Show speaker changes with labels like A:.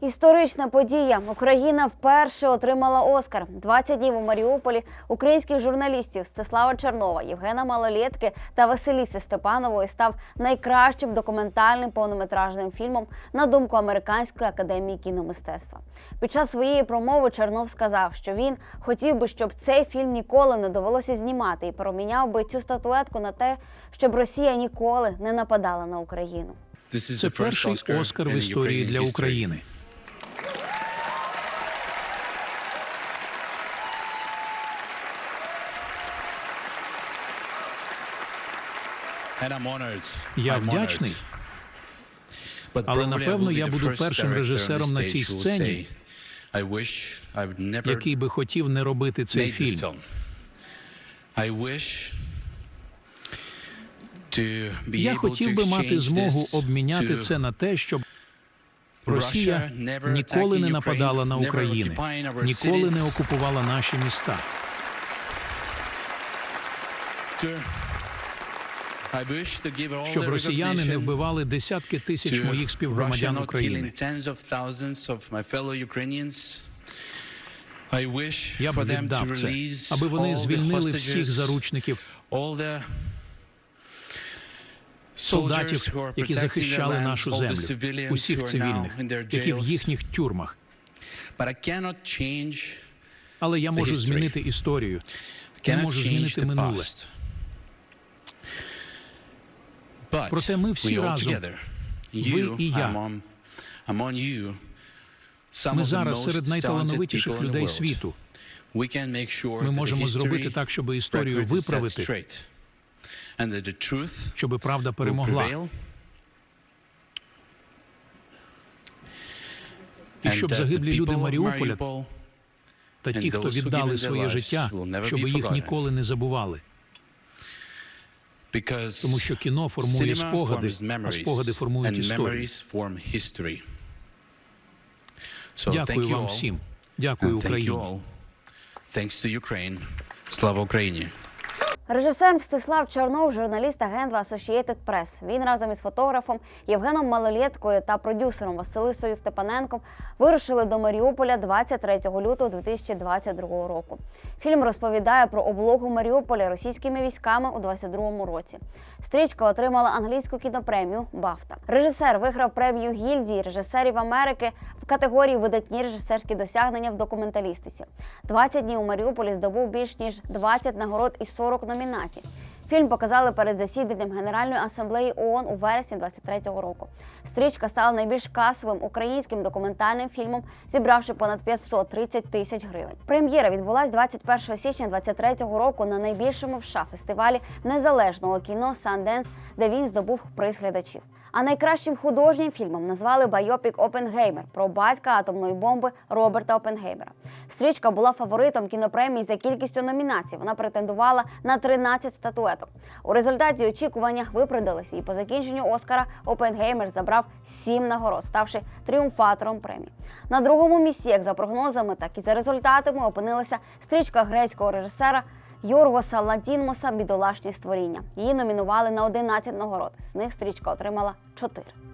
A: Історична подія. Україна вперше отримала Оскар. 20 днів у Маріуполі українських журналістів Стеслава Чернова, Євгена Малолєтки та Василіси Степанової став найкращим документальним повнометражним фільмом на думку Американської академії кіномистецтва. Під час своєї промови Чернов сказав, що він хотів би, щоб цей фільм ніколи не довелося знімати, і проміняв би цю статуетку на те, щоб Росія ніколи не нападала на Україну.
B: Це перший Оскар в історії для України. Я вдячний,
C: але напевно я буду першим режисером на цій сцені,
B: який би хотів не робити цей фільм. Я хотів би мати змогу обміняти це на те, щоб Росія ніколи не нападала на Україну, ніколи не окупувала наші міста.
C: Щоб росіяни не вбивали десятки тисяч моїх співгромадян України.
B: Я б віддав це, аби вони звільнили всіх заручників, солдатів, які захищали нашу землю, усіх цивільних, які в їхніх тюрмах. Але я можу змінити історію, я можу змінити минуле.
C: Проте ми всі разом,
B: ви і я. Ми зараз серед найталановитіших людей світу.
C: Ми можемо зробити так, щоб історію виправити,
B: щоб правда перемогла, і щоб загиблі люди Маріуполя та ті, хто віддали своє життя, щоб їх ніколи не забували. Тому що кіно формує спогади, а спогади формують історію. Дякую вам всім. Дякую Україні.
C: Слава Україні!
A: Режисер Мстислав Чорнов, журналіст агент Associated Press. Він разом із фотографом Євгеном Малолєткою та продюсером Василисою Степаненком вирушили до Маріуполя 23 лютого 2022 року. Фільм розповідає про облогу Маріуполя російськими військами у 22 році. Стрічка отримала англійську кінопремію Бафта. Режисер виграв премію гільдії режисерів Америки в категорії видатні режисерські досягнення в документалістиці. 20 днів у Маріуполі здобув більш ніж 20 нагород і 40 номінацій номінаті. Фільм показали перед засіданням Генеральної асамблеї ООН у вересні 23-го року. Стрічка стала найбільш касовим українським документальним фільмом, зібравши понад 530 тисяч гривень. Прем'єра відбулась 21 січня 23-го року на найбільшому в США фестивалі незалежного кіно Санденс, де він здобув приз глядачів. А найкращим художнім фільмом назвали байопік Опенгеймер про батька атомної бомби Роберта Опенгеймера. Стрічка була фаворитом кінопремії за кількістю номінацій. Вона претендувала на 13 статуеток. У результаті очікування виправдалися, і по закінченню Оскара Опенгеймер забрав сім нагород, ставши тріумфатором премії. На другому місці, як за прогнозами, так і за результатами, опинилася стрічка грецького режисера. Йоргоса Латінмоса Бідолашні створіння. Її номінували на 11 нагород. З них стрічка отримала 4.